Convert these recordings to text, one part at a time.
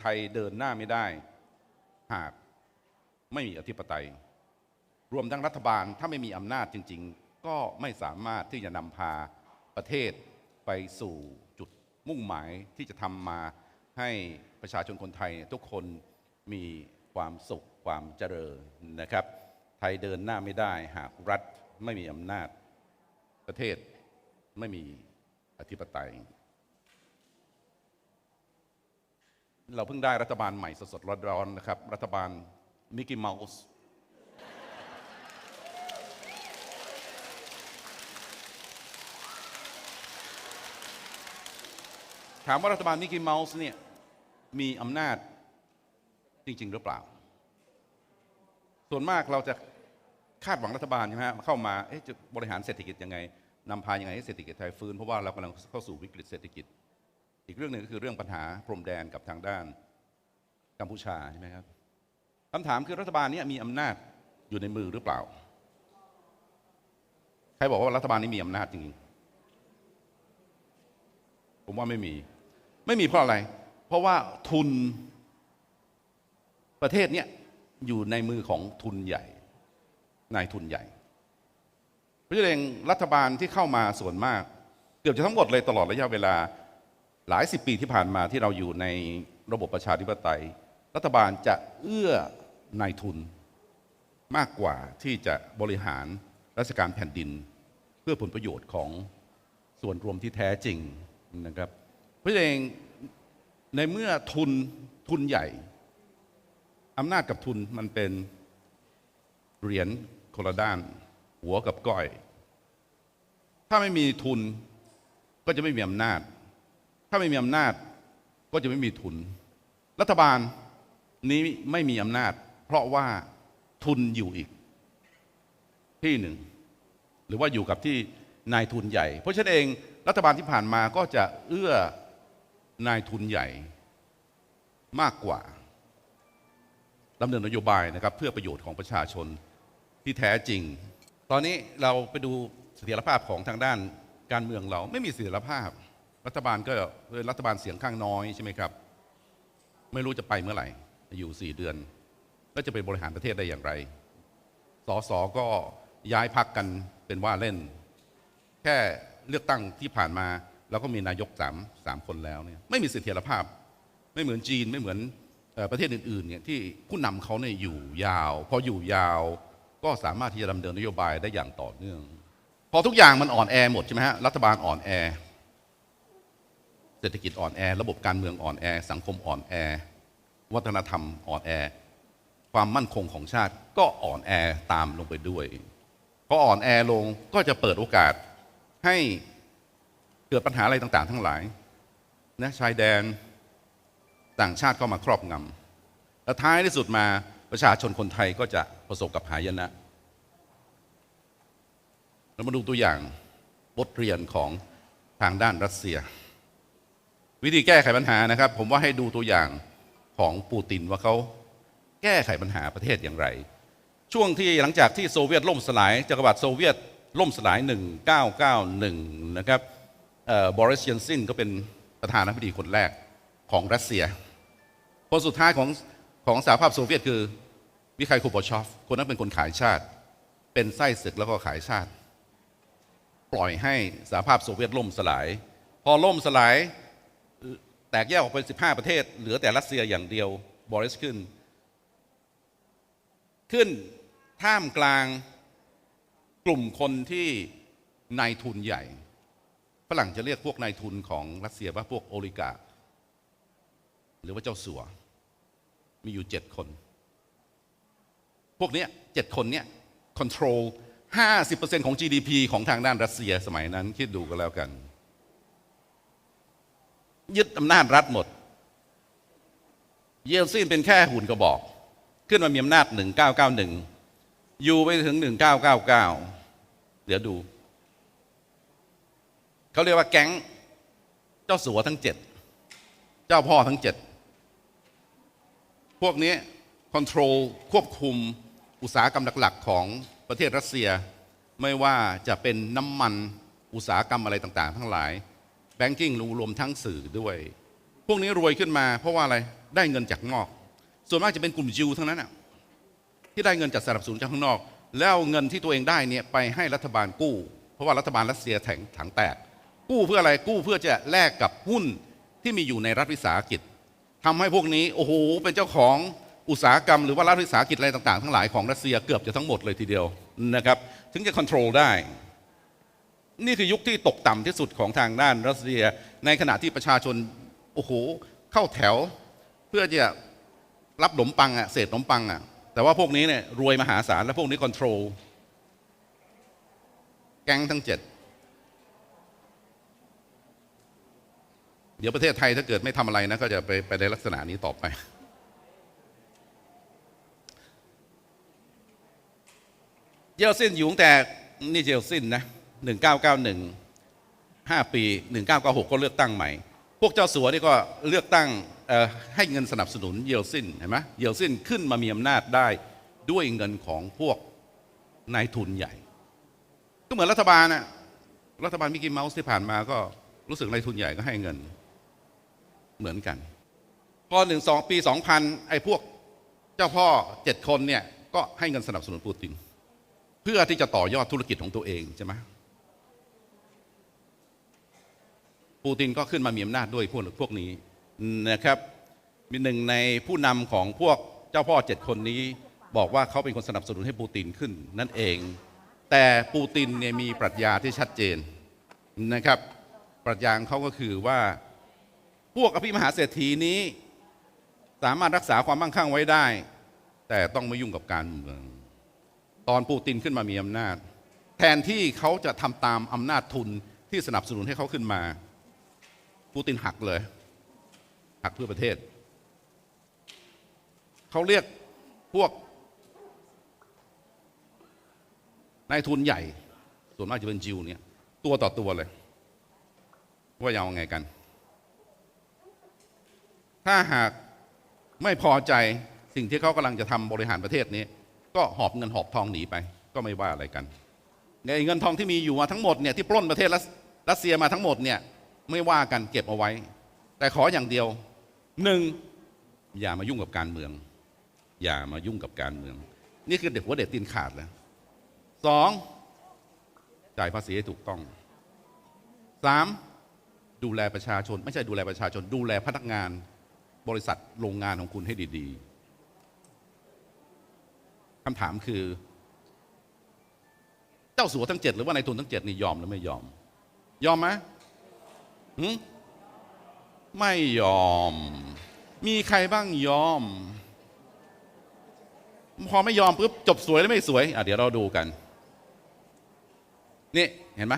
ไทยเดินหน้าไม่ได้ หากไม่มีอธิปไตย รวมทั้งรัฐบาลถ้าไม่มีอำนาจจริง ๆ ก็ไม่สามารถที่จะนำพาประเทศไปสู่จุดมุ่งหมายที่จะทำมาให้ประชาชนคนไทยทุกคนมีความสุขความเจริญนะครับ ไทยเดินหน้าไม่ได้หากรัฐไม่มีอำนาจ ประเทศไม่มีอธิปไตย เราเพิ่งได้รัฐบาลใหม่สดๆร้อนๆนะครับ รัฐบาลมิกกี้เมาส์ถามว่ารัฐบาลมิกกี้เมาส์เนี่ยมีอำนาจจริง ๆ หรือเปล่า ส่วนมากเราจะคาดหวังรัฐบาลใช่ไหมฮะเข้ามาจะบริหารเศรษฐกิจยังไงนำพายังไงให้เศรษฐกิจไทยฟื้น เพราะว่าเรากำลังเข้าสู่วิกฤตเศรษฐกิจ อีกเรื่องหนึ่งก็คือเรื่องปัญหาพรมแดนกับทางด้านกัมพูชาใช่ไหมครับคำถามคือรัฐบาลนี้มีอำนาจอยู่ในมือหรือเปล่า ใครบอกว่ารัฐบาลนี้มีอำนาจจริงผมว่าไม่มี ไม่มีเพราะอะไร เพราะว่าทุนประเทศเนี้ยอยู่ในมือของทุนใหญ่ นายทุนใหญ่ เพราะฉะนั้นรัฐบาลที่เข้ามาส่วนมาก เกือบจะทั้งหมดเลยตลอดระยะเวลา หลายสิบปีที่ผ่านมาที่เราอยู่ในระบบประชาธิปไตย รัฐบาลจะเอื้อนายทุนมากกว่าที่จะบริหารราชการแผ่นดิน เพื่อผลประโยชน์ของส่วนรวมที่แท้จริงนะครับเพราะเองในเมื่อทุนทุนใหญ่อำนาจกับทุนมันเป็นเหรียญคนละด้าน หัวกับก้อย ถ้าไม่มีทุนก็จะไม่มีอำนาจ ถ้าไม่มีอำนาจก็จะไม่มีทุน รัฐบาลนี้ไม่มีอำนาจ เพราะว่าทุนอยู่อีกที่หนึ่ง หรือว่าอยู่กับที่นายทุนใหญ่ เพราะฉะนั้นเองรัฐบาลที่ผ่านมาก็จะเอื้อนายทุนใหญ่มากกว่าดำเนินนโยบายนะครับ เพื่อประโยชน์ของประชาชนที่แท้จริง ตอนนี้เราไปดูเสถียรภาพของทางด้านการเมืองเราไม่มีเสถียรภาพ รัฐบาลก็รัฐบาลเสียงข้างน้อยใช่ไหมครับ ไม่รู้จะไปเมื่อไหร่ อยู่สี่เดือน แล้วจะไปบริหารประเทศได้อย่างไรสสก็ย้ายพักกันเป็นว่าเล่น แค่เลือกตั้งที่ผ่านมาเราก็มีนายกสามสามคนแล้วเนี่ยไม่มีเสถียรภาพ ไม่เหมือนจีนไม่เหมือนประเทศอื่นๆเนี่ยที่ผู้นำเขาเนี่ยอยู่ยาวพออยู่ยาวก็สามารถที่จะดำเนินนโยบายได้อย่างต่อเนื่อง พอทุกอย่างมันอ่อนแอหมดใช่ไหมฮะรัฐบาลอ่อนแอ เศรษฐกิจอ่อนแอ ระบบการเมืองอ่อนแอ สังคมอ่อนแอ วัฒนธรรมอ่อนแอ ความมั่นคงของชาติก็อ่อนแอตามลงไปด้วยพออ่อนแอลงก็จะเปิดโอกาสให้เกิดปัญหาอะไรต่าง ๆ ทั้งหลายนะชายแดนต่างชาติเข้ามาครอบงำและท้ายที่สุดมาประชาชนคนไทยก็จะประสบกับหายนะเรามาดูตัวอย่างบทเรียนของทางด้านรัสเซีย วิธีแก้ไขปัญหานะครับ ผมว่าให้ดูตัวอย่างของปูตินว่าเขาแก้ไขปัญหาประเทศอย่างไร ช่วงที่หลังจากที่โซเวียตล่มสลายจักรวรรดิโซเวียตล่มสลาย 1991 นะครับบอริสเยนซินก็เป็นประธานาธิบดีคนแรกของรัสเซีย คนสุดท้ายของของสหภาพโซเวียตคือมิคาอิลคูปชอฟ คนนั้นเป็นคนขายชาติ เป็นไส้ศึกแล้วก็ขายชาติ ปล่อยให้สหภาพโซเวียตล่มสลาย พอล่มสลาย แตกแยกออกเป็น 15 ประเทศ เหลือแต่รัสเซียอย่างเดียวบอริสขึ้น ขึ้นท่ามกลางกลุ่มคนที่นายทุนใหญ่ฝรั่งจะเรียกพวกนายทุนของรัสเซียว่าพวกโอลิกาหรือว่าเจ้าสัว มีอยู่เจ็ดคน พวกเนี้ยเจ็ดคนเนี้ยคอนโทรล50%ของ GDP ของทางด้านรัสเซียสมัยนั้น คิดดูกันแล้วกัน ยึดอำนาจรัฐหมด เยลซินเป็นแค่หุ่นกระบอก ขึ้นมามีอำนาจ 1991 อยู่ไปถึง 1999 เดี๋ยวดู เขาเรียกว่าแก๊งเจ้าสัวทั้งเจ็ด เจ้าพ่อทั้งเจ็ด พวกนี้คอนโทรลควบคุมอุตสาหกรรมหลัก ๆ ของประเทศรัสเซีย ไม่ว่าจะเป็นน้ำมันอุตสาหกรรมอะไรต่าง ๆ ทั้งหลาย แบงกิ้งรวมทั้งสื่อด้วย พวกนี้รวยขึ้นมา เพราะว่าอะไรได้เงินจากนอก ส่วนมากจะเป็นกลุ่มจิวทั้งนั้นอะที่ได้เงินจากสนับสนุนจากข้างนอก แล้วเงินที่ตัวเองได้เนี่ยไปให้รัฐบาลกู้ เพราะว่ารัฐบาลรัสเซียแถงถังแตก กู้เพื่ออะไรกู้เพื่อจะแลกกับหุ้นที่มีอยู่ในรัฐวิสาหกิจทำให้พวกนี้โอ้โหเป็นเจ้าของอุตสาหกรรมหรือว่ารัฐวิสาหกิจอะไรต่างๆ ทั้งหลายของรัสเซียเกือบจะทั้งหมดเลยทีเดียวนะครับถึงจะควบคุมได้ นี่คือยุคที่ตกต่ำที่สุดของทางด้านรัสเซีย ในขณะที่ประชาชนโอ้โหเข้าแถว เพื่อจะรับขนมปังอะเศษขนมปังอะแต่ว่าพวกนี้เนี่ยรวยมหาศาลและพวกนี้ควบคุมแก๊งทั้งเจ็ดเดี๋ยวประเทศไทยถ้าเกิดไม่ทำอะไรนะ ก็จะไปไปในลักษณะนี้ต่อไปเยลซินอยู่ตั้งแต่นี่เยลซินนะ 1991 5 ปี 1996 ก็เลือกตั้งใหม่ พวกเจ้าสัวนี่ก็เลือกตั้งให้เงินสนับสนุนเยลซินเห็นไหมเยลซินขึ้นมามีอำนาจได้ด้วยเงินของพวกนายทุนใหญ่ ก็เหมือนรัฐบาลน่ะรัฐบาลมิกกี้เมาส์ที่ผ่านมาก็รู้สึกนายทุนใหญ่ก็ให้เงินเหมือนกัน พอหนึ่งสองปีสองพันไอ้พวกเจ้าพ่อเจ็ดคนเนี่ยก็ให้เงินสนับสนุนปูติน เพื่อที่จะต่อยอดธุรกิจของตัวเองใช่ไหม ปูตินก็ขึ้นมามีอำนาจด้วยพวกพวกนี้นะครับมีหนึ่งในผู้นำของพวกเจ้าพ่อเจ็ดคนนี้บอกว่าเขาเป็นคนสนับสนุนให้ปูตินขึ้นนั่นเอง แต่ปูตินเนี่ยมีปรัชญาที่ชัดเจนนะครับ ปรัชญาของเขาก็คือว่าพวกอภิมหาเศรษฐีนี้สามารถรักษาความมั่งคั่งไว้ได้ แต่ต้องไม่ยุ่งกับการเมือง ตอนปูตินขึ้นมามีอำนาจ แทนที่เขาจะทำตามอำนาจทุนที่สนับสนุนให้เขาขึ้นมา ปูตินหักเลย หักเพื่อประเทศ เขาเรียกพวกนายทุนใหญ่ ส่วนมากจะเป็นจิวเนี่ย ตัวต่อตัวเลย ว่าจะเอาไงกัน ถ้าหากไม่พอใจสิ่งที่เขากำลังจะทำบริหารประเทศนี้ ก็หอบเงินหอบทองหนีไป ก็ไม่ว่าอะไรกันเงินทองที่มีอยู่มาทั้งหมดเนี่ยที่ปล้นประเทศรัสเซียมาทั้งหมดเนี่ย ไม่ว่ากันเก็บเอาไว้ แต่ขออย่างเดียวหนึ่งอย่ามายุ่งกับการเมือง อย่ามายุ่งกับการเมือง นี่คือเด็กหัวเด็ดตีนขาดแล้วสองจ่ายภาษีให้ถูกต้องสามดูแลประชาชน ไม่ใช่ดูแลประชาชน ดูแลพนักงานบริษัทโรงงานของคุณให้ดี ๆคำถามคือ เจ้าสัวทั้งเจ็ดหรือว่านายทุนทั้งเจ็ดนี่ยอมหรือไม่ยอม ยอมไหมหืม ไม่ยอม มีใครบ้างยอม พอไม่ยอมปุ๊บจบสวยหรือไม่สวยอะเดี๋ยวเราดูกัน นี่เห็นไหม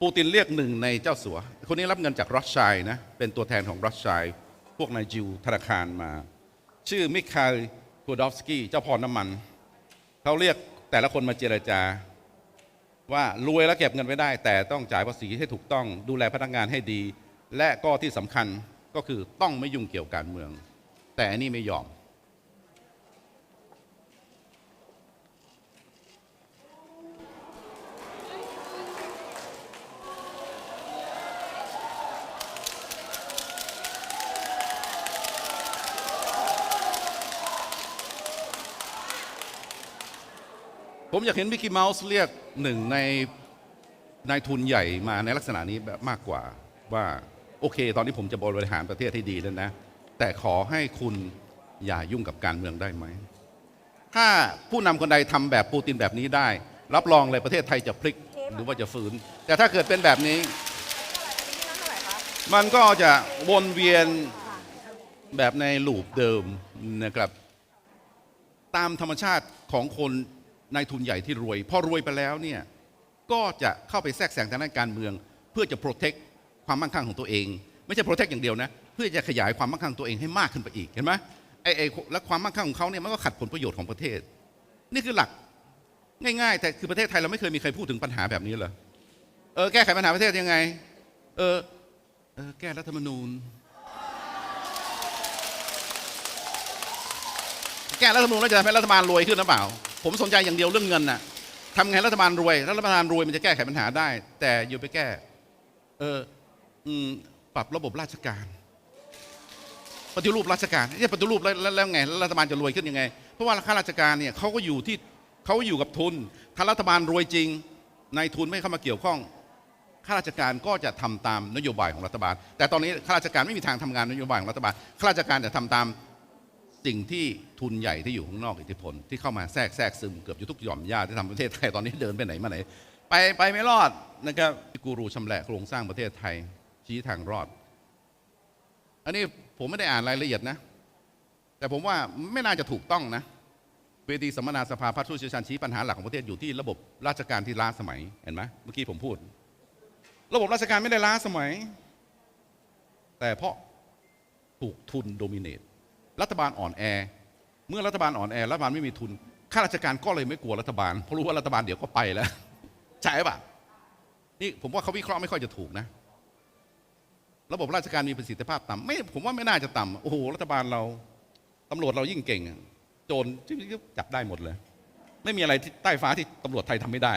ปูตินเรียกหนึ่งในเจ้าสัว คนนี้รับเงินจากรัสชัยนะ เป็นตัวแทนของรัสชัย พวกนายจิวธนาคารมา ชื่อมิคาลคูดอฟสกี้ เจ้าพ่อน้ำมัน เขาเรียกแต่ละคนมาเจรจา ว่ารวยแล้วเก็บเงินไว้ได้ แต่ต้องจ่ายภาษีให้ถูกต้องดูแลพนักงานให้ดี และก็ที่สำคัญก็คือต้องไม่ยุ่งเกี่ยวการเมือง แต่อันนี้ไม่ยอม ผมอยากเห็นมิกกี้เมาส์เรียกหนึ่งในนายทุนใหญ่มาในลักษณะนี้แบบมากกว่าว่าโอเค ตอนนี้ผมจะบริหารประเทศให้ดีแล้วนะ แต่ขอให้คุณอย่ายุ่งกับการเมืองได้ไหม ถ้าผู้นำคนใดทำแบบปูตินแบบนี้ได้ รับรองเลยประเทศไทยจะพลิกหรือว่าจะฟื้นแต่ถ้าเกิดเป็นแบบนี้ มันก็จะวนเวียนแบบในลูปเดิมนะครับ ตามธรรมชาติของคน นายทุนใหญ่ที่รวย พอรวยไปแล้วเนี่ยก็จะเข้าไปแทรกแซงทางด้านการเมือง เพื่อจะโปรเทคความมั่งคั่งของตัวเอง ไม่ใช่โปรเทคอย่างเดียวนะเพื่อจะขยายความมั่งคั่งตัวเองให้มากขึ้นไปอีกเห็นไหมไอ้ไอ้และความมั่งคั่งของเขาเนี่ยมันก็ขัดผลประโยชน์ของประเทศ นี่คือหลักง่ายๆ แต่คือประเทศไทยเราไม่เคยมีใครพูดถึงปัญหาแบบนี้เลยเออแก้ไขปัญหาประเทศยังไง เออเออแก้รัฐธรรมนูญ แก้รัฐธรรมนูญแล้วจะทำให้รัฐบาลรวยขึ้นหรือเปล่า ผมสนใจอย่างเดียวเรื่องเงินน่ะทำไงรัฐบาลรวยถ้ารัฐบาลรวยมันจะแก้ไขปัญหาได้ แต่อยู่ไปแก้ เอออืมปรับระบบราชการปฏิรูปราชการจะปฏิรูปแล้วแล้วแล้วไงรัฐบาลจะรวยขึ้นยังไง เพราะว่าข้าราชการเนี่ยเขาก็อยู่ที่เขาอยู่กับทุน ถ้ารัฐบาลรวยจริงนายทุนไม่เข้ามาเกี่ยวข้องข้าราชการก็จะทำตามนโยบายของรัฐบาล แต่ตอนนี้ข้าราชการไม่มีทางทำงานนโยบายของรัฐบาลข้าราชการจะทำตาม สิ่งที่ทุนใหญ่ที่อยู่ข้างนอกอิทธิพล ที่เข้ามาแทรกแทรกซึมเกือบอยู่ทุกหย่อมย่าที่ทำประเทศไทยตอนนี้เดินไปไหนมาไหน ไปไปไม่รอดนะครับกูรูชำแหละโครงสร้างประเทศไทยชี้ทางรอด อันนี้ผมไม่ได้อ่านรายละเอียดนะ แต่ผมว่าไม่น่าจะถูกต้องนะเวทีสัมมนาสภาพัฒน์ผู้เชี่ยวชาญชี้ปัญหาหลักของประเทศอยู่ที่ระบบราชการที่ล้าสมัยเห็นไหมเมื่อกี้ผมพูด ระบบราชการไม่ได้ล้าสมัย แต่เพราะถูกทุนโดมิเนต รัฐบาลอ่อนแอ เมื่อรัฐบาลอ่อนแอรัฐบาลไม่มีทุนข้าราชการก็เลยไม่กลัวรัฐบาลเพราะรู้ว่ารัฐบาลเดี๋ยวก็ไปแล้วใช่ปะนี่ผมว่าเขาวิเคราะห์ไม่ค่อยจะถูกนะ ระบบราชการมีประสิทธิภาพต่ำไม่ผมว่าไม่น่าจะต่ำโอ้โหรัฐบาลเราตำรวจเรายิ่งเก่งโจรจับได้หมดเลย ไม่มีอะไรที่ใต้ฟ้าที่ตำรวจไทยทำไม่ได้